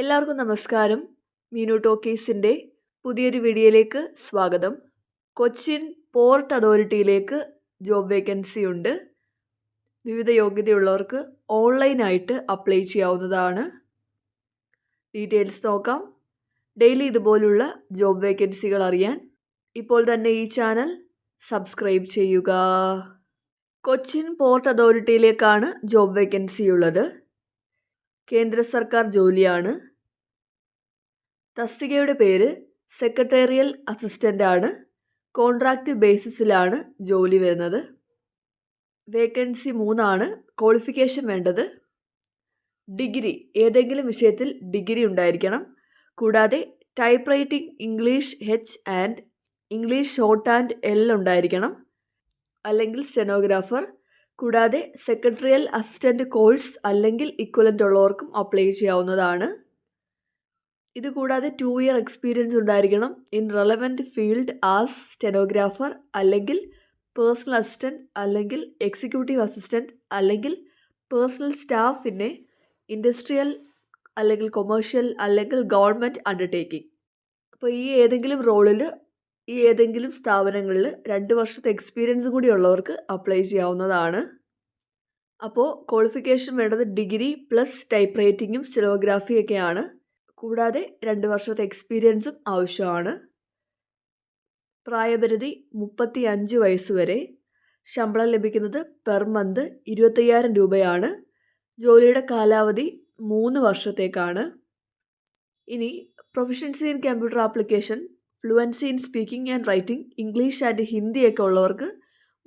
എല്ലാവർക്കും നമസ്കാരം. മീനു ടോക്കീസിന്റെ പുതിയൊരു വീഡിയോയിലേക്ക് സ്വാഗതം. കൊച്ചിൻ പോർട്ട് അതോറിറ്റിയിലേക്ക് ജോബ് വേക്കൻസി ഉണ്ട്. വിവിധ യോഗ്യതയുള്ളവർക്ക് ഓൺലൈനായിട്ട് അപ്ലൈ ചെയ്യാവുന്നതാണ്. ഡീറ്റെയിൽസ് നോക്കാം. ഡെയിലി ഇതുപോലുള്ള ജോബ് വേക്കൻസികൾ അറിയാൻ ഇപ്പോൾ തന്നെ ഈ ചാനൽ സബ്സ്ക്രൈബ് ചെയ്യുക. കൊച്ചിൻ പോർട്ട് അതോറിറ്റിയിലേക്കാണ് ജോബ് വേക്കൻസി ഉള്ളത്. കേന്ദ്ര സർക്കാർ ജോലിയാണ്. തസ്തികയുടെ പേര് സെക്രട്ടേറിയൽ അസിസ്റ്റന്റ് ആണ് കോൺട്രാക്റ്റ് ബേസിസിലാണ് ജോലി വരുന്നത്. വേക്കൻസി മൂന്നാണ് ക്വാളിഫിക്കേഷൻ വേണ്ടത്. ഡിഗ്രി ഏതെങ്കിലും വിഷയത്തിൽ ഡിഗ്രി ഉണ്ടായിരിക്കണം. കൂടാതെ typewriting English H and English short and L ഉണ്ടായിരിക്കണം. അല്ലെങ്കിൽ സ്റ്റെനോഗ്രാഫർ കൂടാതെ സെക്രട്ടറിയൽ അസിസ്റ്റന്റ് കോഴ്സ് അല്ലെങ്കിൽ ഇക്വലന്റ് ഉള്ളവർക്കും അപ്ലൈ ചെയ്യാവുന്നതാണ്. ഇത് കൂടാതെ ടു ഇയർ എക്സ്പീരിയൻസ് ഉണ്ടായിരിക്കണം. In relevant field as stenographer അല്ലെങ്കിൽ പേഴ്സണൽ അസിസ്റ്റന്റ് അല്ലെങ്കിൽ എക്സിക്യൂട്ടീവ് അസിസ്റ്റന്റ് അല്ലെങ്കിൽ പേഴ്സണൽ സ്റ്റാഫിനെ ഇൻഡസ്ട്രിയൽ അല്ലെങ്കിൽ കൊമേഴ്ഷ്യൽ അല്ലെങ്കിൽ ഗവൺമെന്റ് അണ്ടർടേക്കിംഗ് അപ്പോൾ ഈ ഏതെങ്കിലും റോളിൽ ഈ ഏതെങ്കിലും സ്ഥാപനങ്ങളിൽ രണ്ട് വർഷത്തെ എക്സ്പീരിയൻസ് കൂടി ഉള്ളവർക്ക് അപ്ലൈ ചെയ്യാവുന്നതാണ്. അപ്പോൾ ക്വാളിഫിക്കേഷൻ വേണ്ടത് ഡിഗ്രി പ്ലസ് ടൈപ്പ് റൈറ്റിങ്ങും സ്റ്റെനോഗ്രാഫിയൊക്കെയാണ് കൂടാതെ രണ്ട് വർഷത്തെ എക്സ്പീരിയൻസും ആവശ്യമാണ്. പ്രായപരിധി മുപ്പത്തി അഞ്ച് വയസ്സ് വരെ. ശമ്പളം ലഭിക്കുന്നത് പെർ മന്ത് ഇരുപത്തയ്യായിരം രൂപയാണ്. ജോലിയുടെ കാലാവധി മൂന്ന് വർഷത്തേക്കാണ്. ഇനി proficiency in computer application fluency in speaking and writing English and ഹിന്ദിയൊക്കെ ഉള്ളവർക്ക്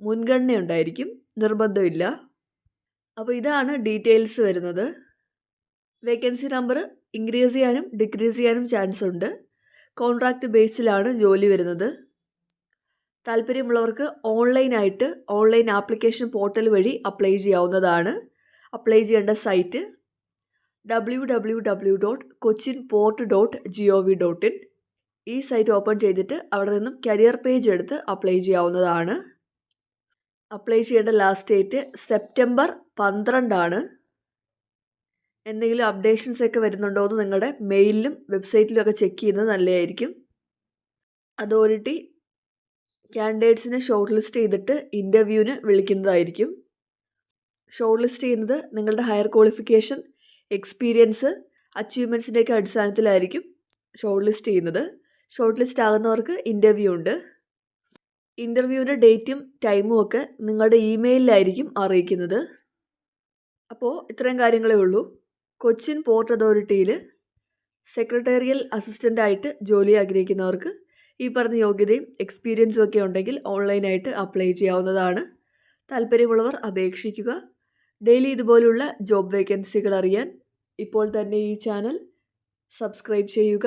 മുൻഗണന ഉണ്ടായിരിക്കും നിർബന്ധമില്ല. അപ്പോൾ ഇതാണ് ഡീറ്റെയിൽസ് വരുന്നത്. വേക്കൻസി നമ്പർ ഇൻക്രീസ് ചെയ്യാനും ഡിക്രീസ് ചെയ്യാനും ചാൻസ് ഉണ്ട്. കോൺട്രാക്റ്റ് ബേസിലാണ് ജോലി വരുന്നത്. താല്പര്യമുള്ളവർക്ക് ഓൺലൈനായിട്ട് ഓൺലൈൻ ആപ്ലിക്കേഷൻ പോർട്ടൽ വഴി അപ്ലൈ ചെയ്യാവുന്നതാണ്. അപ്ലൈ ചെയ്യേണ്ട site W W W dot Cochin port dot G O V dot in ഈ സൈറ്റ് ഓപ്പൺ ചെയ്തിട്ട് അവിടെ നിന്നും കരിയർ പേജ് എടുത്ത് അപ്ലൈ ചെയ്യാവുന്നതാണ്. അപ്ലൈ ചെയ്യേണ്ട ലാസ്റ്റ് ഡേറ്റ് സെപ്റ്റംബർ പന്ത്രണ്ടാണ്. എന്തെങ്കിലും അപ്ഡേഷൻസ് ഒക്കെ വരുന്നുണ്ടോ എന്ന് നിങ്ങളുടെ മെയിലിലും വെബ്സൈറ്റിലും ഒക്കെ ചെക്ക് ചെയ്യുന്നത് നല്ലതായിരിക്കും. അതോറിറ്റി ക്യാൻഡിഡേറ്റ്സിനെ ഷോർട്ട് ലിസ്റ്റ് ചെയ്തിട്ട് ഇന്റർവ്യൂവിന് വിളിക്കുന്നതായിരിക്കും. ഷോർട്ട് ലിസ്റ്റ് ചെയ്യുന്നത് നിങ്ങളുടെ ഹയർ ക്വാളിഫിക്കേഷൻ എക്സ്പീരിയൻസ് അച്ചീവ്മെന്റ്സിന്റെയൊക്കെ അടിസ്ഥാനത്തിലായിരിക്കും ഷോർട്ട് ലിസ്റ്റ് ചെയ്യുന്നത്. ഷോർട്ട് ലിസ്റ്റ് ആകുന്നവർക്ക് ഇന്റർവ്യൂ ഉണ്ട്. ഇന്റർവ്യൂവിന്റെ ഡേറ്റും ടൈമും ഒക്കെ നിങ്ങളുടെ ഇമെയിലിലായിരിക്കും അറിയിക്കുന്നത്. അപ്പോൾ ഇത്രയും കാര്യങ്ങളേ ഉള്ളൂ. കൊച്ചിൻ പോർട്ട് അതോറിറ്റിയിൽ സെക്രട്ടേറിയൽ അസിസ്റ്റന്റായിട്ട് ജോലി ആഗ്രഹിക്കുന്നവർക്ക് ഈ പറഞ്ഞ യോഗ്യതയും എക്സ്പീരിയൻസും ഒക്കെ ഉണ്ടെങ്കിൽ ഓൺലൈനായിട്ട് അപ്ലൈ ചെയ്യാവുന്നതാണ്. താല്പര്യമുള്ളവർ അപേക്ഷിക്കുക. ഡെയിലി ഇതുപോലുള്ള ജോബ് വേക്കൻസികൾ അറിയാൻ ഇപ്പോൾ തന്നെ ഈ ചാനൽ സബ്സ്ക്രൈബ് ചെയ്യുക.